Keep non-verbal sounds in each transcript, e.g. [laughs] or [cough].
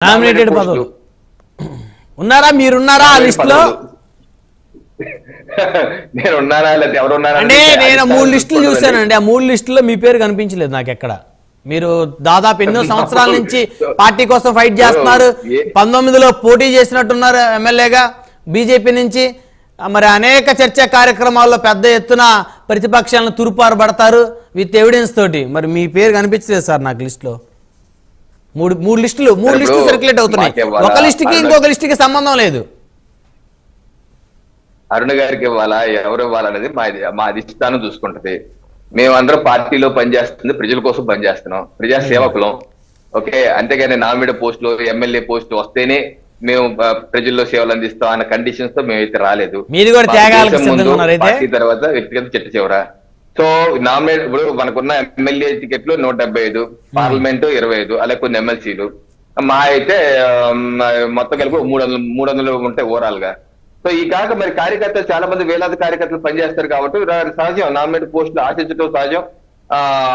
Nominated పదవులు. ఉన్నారా? మీరున్నారా ఆ లిస్ట్లో [laughs] నేను ఉన్నానా లేకపోతే ఎవరు ఉన్నారా అంటే అనేది నేను అది మూడు లిస్టులు చూశానండి ఆ మూడు లిస్టుల్లో మీ పేరు కనిపించలేదు నాకు ఎక్కడ మీరు దాదాపు ఎన్నో [laughs] సంవత్సరాల నుంచి పార్టీ కోసం ఫైట్ చేస్తున్నారు. పంతొమ్మిదిలో పోటీ చేసినట్టున్నారు ఎమ్మెల్యేగా బీజేపీ నుంచి. మరి అనేక చర్చా కార్యక్రమాల్లో పెద్ద ఎత్తున ప్రతిపక్షాలను తురుపారబడతారు విత్ ఎవిడెన్స్ తోటి. మరి మీ పేరు కనిపించలేదు సార్ నాకు లిస్టులో. మూడు మూడు లిస్టులు మూడు లిస్టులు సర్క్యులేట్ అవుతున్నాయి? ఒక లిస్టుకి ఇంకొక లిస్టుకి సంబంధం లేదు. అరుణ్ గారికి ఇవ్వాలా? ఎవరు ఇవ్వాలనేది మా మా అధిష్టానం చూసుకుంటది. మేమందరం పార్టీలో పనిచేస్తుంది ప్రజల కోసం పనిచేస్తున్నాం. ప్రజా సేవకులం ఓకే? అంతేగాని నామినేట్ పోస్టులు ఎమ్మెల్యే పోస్టులు వస్తేనే మేము ప్రజల్లో సేవలు అందిస్తాం అన్న కండిషన్స్తో మేమైతే రాలేదు. మీరు కూడా ముందు, తర్వాత వ్యక్తిగత చిట్ట చివర. సో నామినేట్ ఇప్పుడు మనకున్న ఎమ్మెల్యే టికెట్లు నూట డెబ్బై ఐదు పార్లమెంట్ ఇరవై ఐదు అలాగే కొన్ని ఎమ్మెల్సీలు. మా అయితే మొత్తం కలిపి మూడు వందలు మూడు వందలు ఉంటాయి ఓవరాల్గా సో ఈ కాక మరి కార్యకర్తలు చాలా మంది వేలాది కార్యకర్తలు పనిచేస్తారు కాబట్టి సహజం. నామినేట్ పోస్టులు ఆశించడం సహజం.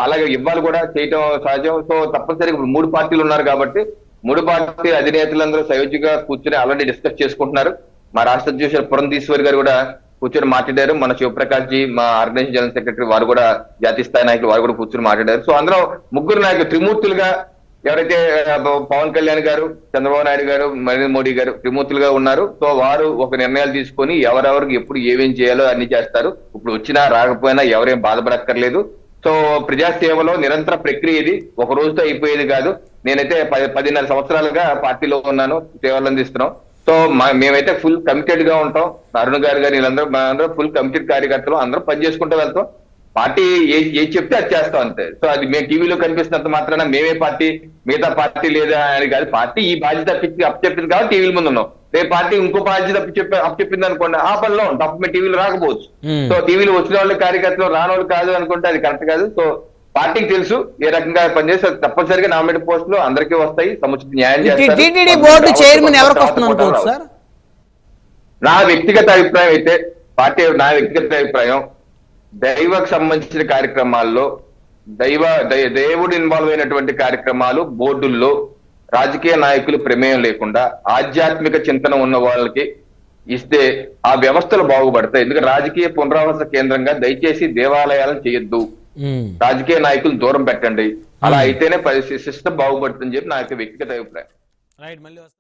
అలాగే ఇవ్వాలి కూడా చేయటం సహజం. సో తప్పనిసరిగా మూడు పార్టీలు ఉన్నారు కాబట్టి మూడు పార్టీ అధినేతలందరూ సయోధ్యగా కూర్చొని ఆల్రెడీ డిస్కస్ చేసుకుంటున్నారు. మా రాష్ట్ర అధ్యక్షుడు పురంధీశ్వర్ గారు కూడా కూర్చొని మాట్లాడారు. మన శివప్రకాష్ జీ మా ఆర్గనైజేషన్ జనరల్ సెక్రటరీ వారు కూడా జాతీయ స్థాయి నాయకులు వారు కూడా కూర్చొని మాట్లాడారు. సో అందులో ముగ్గురు నాయకులు త్రిమూర్తులుగా ఎవరైతే పవన్ కళ్యాణ్ గారు చంద్రబాబు నాయుడు గారు నరేంద్ర మోడీ గారు త్రిమూర్తులుగా ఉన్నారు. సో వారు ఒక నిర్ణయాలు తీసుకొని ఎవరెవరికి ఎప్పుడు ఏమేం చేయాలో అన్ని చేస్తారు. ఇప్పుడు వచ్చినా రాకపోయినా ఎవరేం బాధపడక్కర్లేదు. సో ప్రజాసేవలో నిరంతర ప్రక్రియ ఇది. ఒక రోజుతో అయిపోయేది కాదు. నేనైతే పది పదిన్నర సంవత్సరాలుగా పార్టీలో ఉన్నాను సేవలు అందిస్తున్నాం. సో మేమైతే ఫుల్ కమిటెడ్గా ఉంటాం. అరుణ్ గారు గారు వీళ్ళందరూ అందరం ఫుల్ కమిటెడ్ కార్యకర్తలు. అందరం పనిచేసుకుంటూ వెళ్తాం. పార్టీ ఏ ఏది చెప్తే అది చేస్తాం అంతే. సో అది మేము టీవీలో కనిపిస్తున్నంత మాత్రాన మేమే పార్టీ మిగతా పార్టీ లేదా అని కాదు. పార్టీ ఈ బాధ్యత అప్పించి అప్పచెప్పింది కాబట్టి టీవీల ముందు ఉన్నాం. రేపు పార్టీ ఇంకో బాధ్యత అప్పచెప్పి అప్పచెప్పింది అనుకోండి ఆ పనిలో ఉంటాం. అప్పుడు మేము టీవీలో రాకపోవచ్చు. సో టీవీలో వచ్చిన వాళ్ళు కార్యకర్తలు రాని వాళ్ళు కాదు అనుకుంటే అది కరెక్ట్ కాదు. సో పార్టీకి తెలుసు ఏ రకంగా పనిచేస్తే అది తప్పనిసరిగా నామినేట్ పోస్టులు అందరికీ వస్తాయి సముచిత న్యాయం చేస్తారు. బోర్డు చైర్మన్ ఎవరికి వస్తుంది. సార్ నా వ్యక్తిగత అభిప్రాయం అయితే పార్టీ నా వ్యక్తిగత అభిప్రాయం దైవకు సంబంధించిన కార్యక్రమాల్లో దైవ దేవుడు ఇన్వాల్వ్ అయినటువంటి కార్యక్రమాలు బోర్డుల్లో రాజకీయ నాయకులు ప్రమేయం లేకుండా ఆధ్యాత్మిక చింతన ఉన్న వాళ్ళకి ఇస్తే ఆ వ్యవస్థలు బాగుపడతాయి ఎందుకంటే రాజకీయ పునరావాస కేంద్రంగా దయచేసి దేవాలయాలను చేయొద్దు. రాజకీయ నాయకులు దూరం పెట్టండి. అలా అయితేనే సిస్టమ్ బాగుపడుతుందని చెప్పి నా యొక్క వ్యక్తిగత అభిప్రాయం. రైట్ మళ్ళీ వస్తా-